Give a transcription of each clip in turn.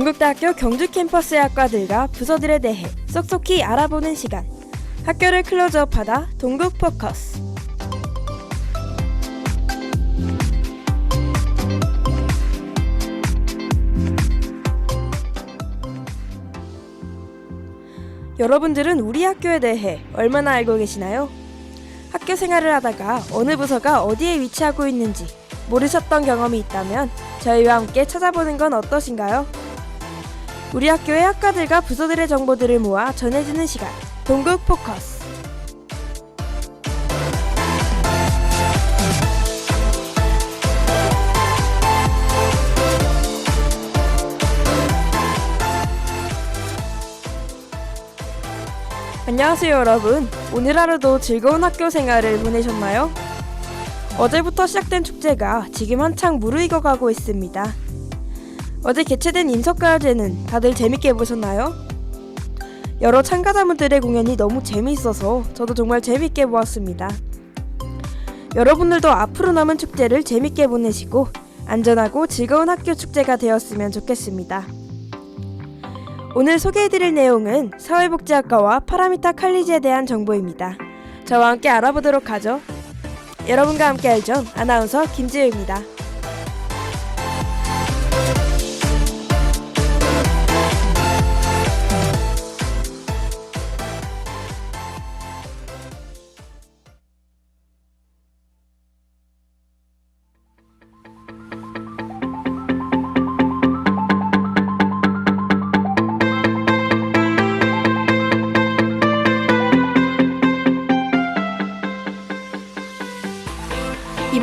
동국대학교 경주 캠퍼스의 학과들과 부서들에 대해 쏙쏙히 알아보는 시간. 학교를 클로즈업하다 동국 포커스. 여러분들은 우리 학교에 대해 얼마나 알고 계시나요? 학교 생활을 하다가 어느 부서가 어디에 위치하고 있는지 모르셨던 경험이 있다면 저희와 함께 찾아보는 건 어떠신가요? 우리 학교의 학과들과 부서들의 정보들을 모아 전해주는 시간 동국 포커스. 안녕하세요 여러분. 오늘 하루도 즐거운 학교 생활을 보내셨나요? 어제부터 시작된 축제가 지금 한창 무르익어 가고 있습니다 어제 개최된 인석가요제는 다들 재밌게 보셨나요? 여러 참가자분들의 공연이 너무 재미있어서 저도 정말 재밌게 보았습니다. 여러분들도 앞으로 남은 축제를 재밌게 보내시고 안전하고 즐거운 학교 축제가 되었으면 좋겠습니다. 오늘 소개해드릴 내용은 사회복지학과와 파라미타 칼리지에 대한 정보입니다. 저와 함께 알아보도록 하죠. 여러분과 함께 알죠. 아나운서 김지우입니다.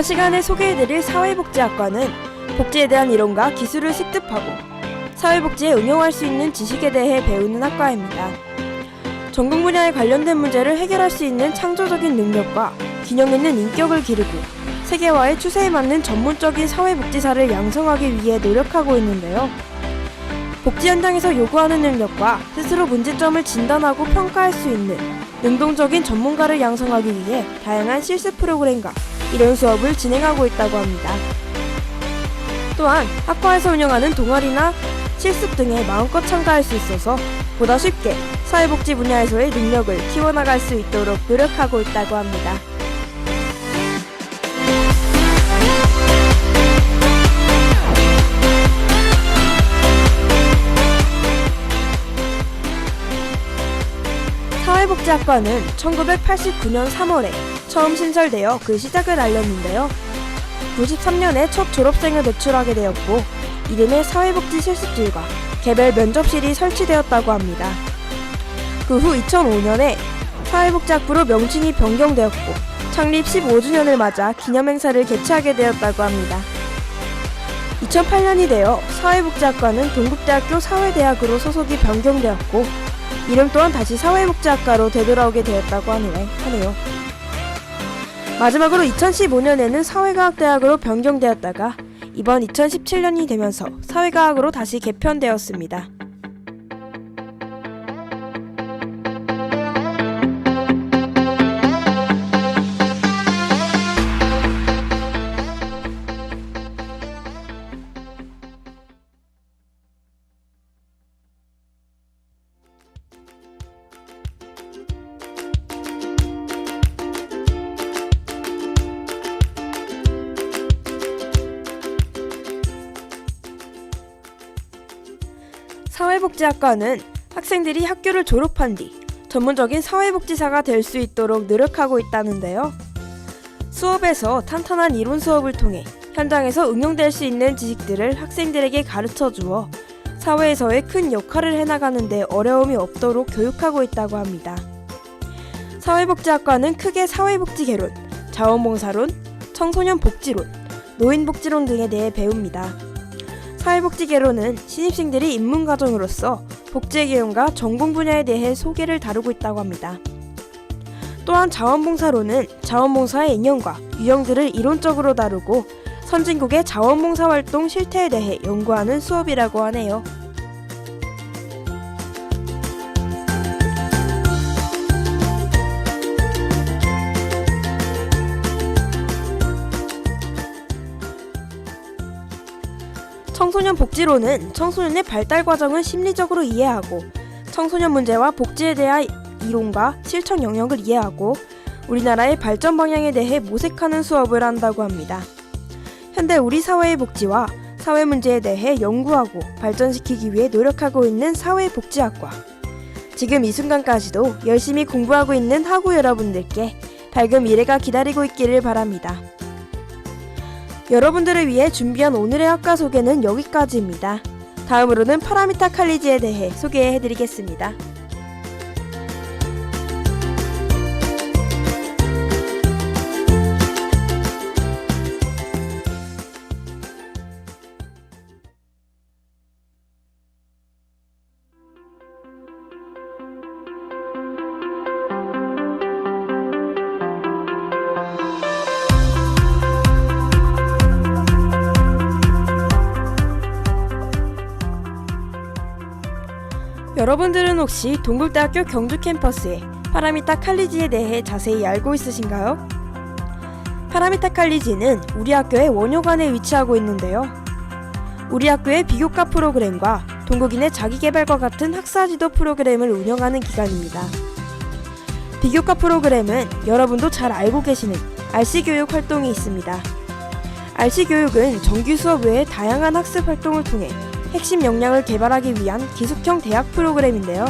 이번 시간에 소개해드릴 사회복지학과는 복지에 대한 이론과 기술을 습득하고 사회복지에 응용할 수 있는 지식에 대해 배우는 학과입니다. 전공 분야에 관련된 문제를 해결할 수 있는 창조적인 능력과 균형 있는 인격을 기르고 세계화의 추세에 맞는 전문적인 사회복지사를 양성하기 위해 노력하고 있는데요. 복지 현장에서 요구하는 능력과 스스로 문제점을 진단하고 평가할 수 있는 능동적인 전문가를 양성하기 위해 다양한 실습 프로그램과 이런 수업을 진행하고 있다고 합니다. 또한 학과에서 운영하는 동아리나 실습 등에 마음껏 참가할 수 있어서 보다 쉽게 사회복지 분야에서의 능력을 키워나갈 수 있도록 노력하고 있다고 합니다. 사회복지학과는 1989년 3월에 처음 신설되어 그 시작을 알렸는데요. 93년에 첫 졸업생을 배출하게 되었고 이름의 사회복지 실습실과 개별 면접실이 설치되었다고 합니다. 그 후 2005년에 사회복지학부로 명칭이 변경되었고 창립 15주년을 맞아 기념행사를 개최하게 되었다고 합니다. 2008년이 되어 사회복지학과는 동국대학교 사회대학으로 소속이 변경되었고 이름 또한 다시 사회복지학과로 되돌아오게 되었다고 하네- 하네요. 마지막으로 2015년에는 사회과학대학으로 변경되었다가 이번 2017년이 되면서 사회과학으로 다시 개편되었습니다. 사회복지학과는 학생들이 학교를 졸업한 뒤 전문적인 사회복지사가 될 수 있도록 노력하고 있다는데요. 수업에서 탄탄한 이론 수업을 통해 현장에서 응용될 수 있는 지식들을 학생들에게 가르쳐 주어 사회에서의 큰 역할을 해나가는데 어려움이 없도록 교육하고 있다고 합니다. 사회복지학과는 크게 사회복지 개론, 자원봉사론, 청소년 복지론, 노인 복지론 등에 대해 배웁니다. 사회복지 개론은 신입생들이 입문 과정으로서 복지의 개념과 전공 분야에 대해 소개를 다루고 있다고 합니다. 또한 자원봉사로는 자원봉사의 인연과 유형들을 이론적으로 다루고 선진국의 자원봉사 활동 실태에 대해 연구하는 수업이라고 하네요. 청소년 복지로는 청소년의 발달 과정을 심리적으로 이해하고 청소년 문제와 복지에 대한 이론과 실천 영역을 이해하고 우리나라의 발전 방향에 대해 모색하는 수업을 한다고 합니다. 현대 우리 사회의 복지와 사회 문제에 대해 연구하고 발전시키기 위해 노력하고 있는 사회복지학과. 지금 이 순간까지도 열심히 공부하고 있는 학우 여러분들께 밝은 미래가 기다리고 있기를 바랍니다. 여러분들을 위해 준비한 오늘의 학과 소개는 여기까지입니다. 다음으로는 파라미타 칼리지에 대해 소개해 드리겠습니다. 여러분들은 혹시 동국대학교 경주 캠퍼스의 파라미타 칼리지에 대해 자세히 알고 있으신가요? 파라미타 칼리지는 우리 학교의 원효관에 위치하고 있는데요. 우리 학교의 비교과 프로그램과 동국인의 자기개발과 같은 학사지도 프로그램을 운영하는 기관입니다. 비교과 프로그램은 여러분도 잘 알고 계시는 RC 교육 활동이 있습니다. RC 교육은 정규 수업 외에 다양한 학습 활동을 통해 핵심 역량을 개발하기 위한 기숙형 대학 프로그램인데요.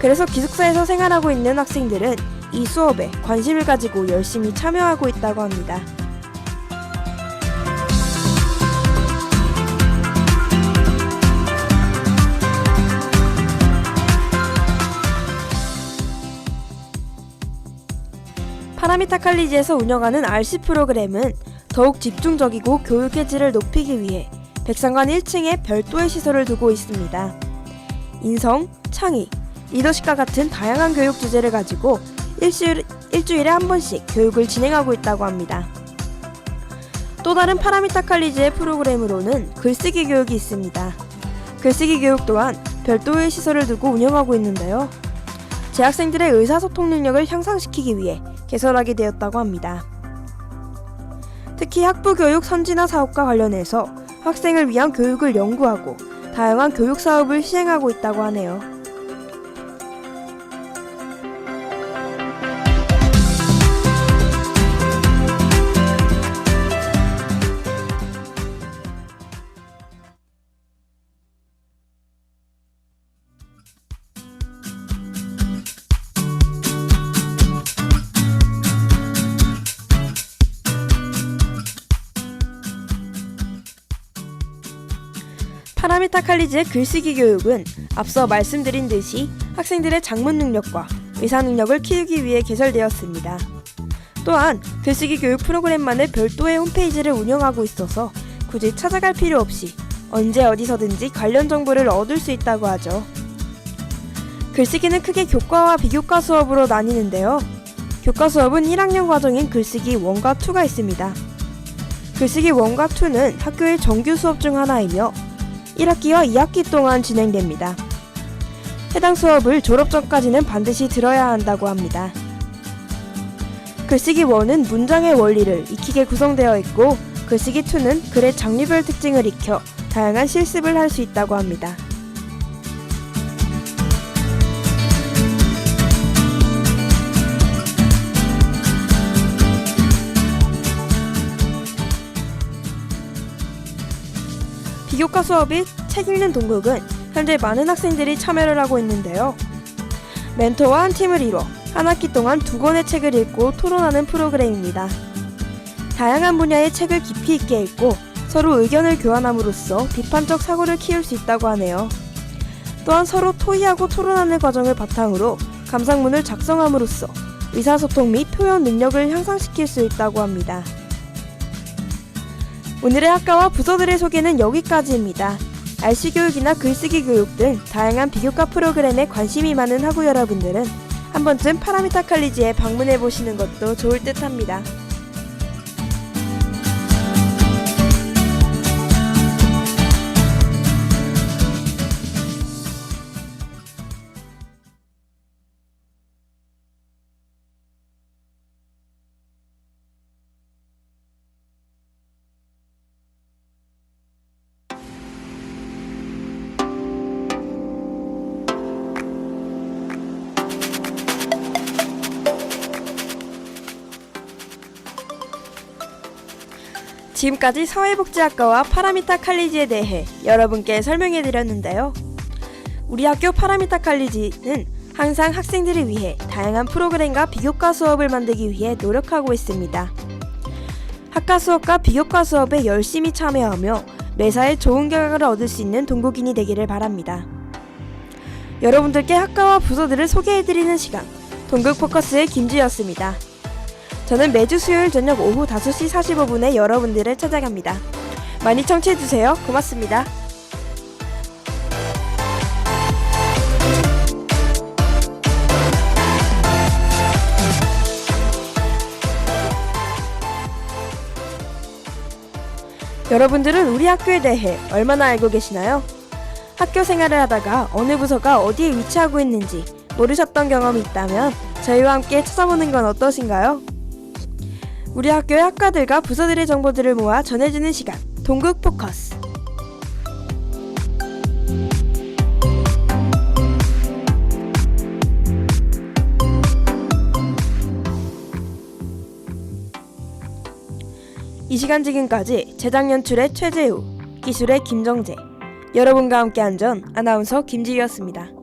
그래서 기숙사에서 생활하고 있는 학생들은 이 수업에 관심을 가지고 열심히 참여하고 있다고 합니다. 파라미타 칼리지에서 운영하는 RC 프로그램은 더욱 집중적이고 교육의 질을 높이기 위해 백상관 1층에 별도의 시설을 두고 있습니다. 인성, 창의, 리더십과 같은 다양한 교육 주제를 가지고 일주일, 일주일에 한 번씩 교육을 진행하고 있다고 합니다. 또 다른 파라미타 칼리지의 프로그램으로는 글쓰기 교육이 있습니다. 글쓰기 교육 또한 별도의 시설을 두고 운영하고 있는데요. 재학생들의 의사소통 능력을 향상시키기 위해 개설하게 되었다고 합니다. 특히 학부 교육 선진화 사업과 관련해서 학생을 위한 교육을 연구하고 다양한 교육 사업을 시행하고 있다고 하네요. 파라미타 칼리지의 글쓰기 교육은 앞서 말씀드린 듯이 학생들의 작문 능력과 의사 능력을 키우기 위해 개설되었습니다. 또한 글쓰기 교육 프로그램만의 별도의 홈페이지를 운영하고 있어서 굳이 찾아갈 필요 없이 언제 어디서든지 관련 정보를 얻을 수 있다고 하죠. 글쓰기는 크게 교과와 비교과 수업으로 나뉘는데요. 교과 수업은 1학년 과정인 글쓰기 1과 2가 있습니다. 글쓰기 1과 2는 학교의 정규 수업 중 하나이며 1학기와 2학기 동안 진행됩니다. 해당 수업을 졸업 전까지는 반드시 들어야 한다고 합니다. 글쓰기 1은 문장의 원리를 익히게 구성되어 있고 글쓰기 2는 글의 장르별 특징을 익혀 다양한 실습을 할 수 있다고 합니다. 비교과 수업인 책 읽는 동국은 현재 많은 학생들이 참여를 하고 있는데요. 멘토와 한 팀을 이뤄 한 학기 동안 두 권의 책을 읽고 토론하는 프로그램입니다. 다양한 분야의 책을 깊이 있게 읽고 서로 의견을 교환함으로써 비판적 사고를 키울 수 있다고 하네요. 또한 서로 토의하고 토론하는 과정을 바탕으로 감상문을 작성함으로써 의사소통 및 표현 능력을 향상시킬 수 있다고 합니다. 오늘의 학과와 부서들의 소개는 여기까지입니다. RC 교육이나 글쓰기 교육 등 다양한 비교과 프로그램에 관심이 많은 학우 여러분들은 한 번쯤 파라미타 칼리지에 방문해 보시는 것도 좋을 듯 합니다. 지금까지 사회복지학과와 파라미타 칼리지에 대해 여러분께 설명해 드렸는데요. 우리 학교 파라미타 칼리지는 항상 학생들을 위해 다양한 프로그램과 비교과 수업을 만들기 위해 노력하고 있습니다. 학과 수업과 비교과 수업에 열심히 참여하며 매사에 좋은 결과를 얻을 수 있는 동국인이 되기를 바랍니다. 여러분들께 학과와 부서들을 소개해드리는 시간, 동국 포커스의 김지였습니다. 저는 매주 수요일 저녁 오후 5시 45분에 여러분들을 찾아갑니다. 많이 청취해주세요. 고맙습니다. 여러분들은 우리 학교에 대해 얼마나 알고 계시나요? 학교 생활을 하다가 어느 부서가 어디에 위치하고 있는지 모르셨던 경험이 있다면 저희와 함께 찾아보는 건 어떠신가요? 우리 학교의 학과들과 부서들의 정보들을 모아 전해주는 시간 동국 포커스 이 시간 지금까지 제작 연출의 최재우, 기술의 김정재, 여러분과 함께한 전 아나운서 김지희였습니다.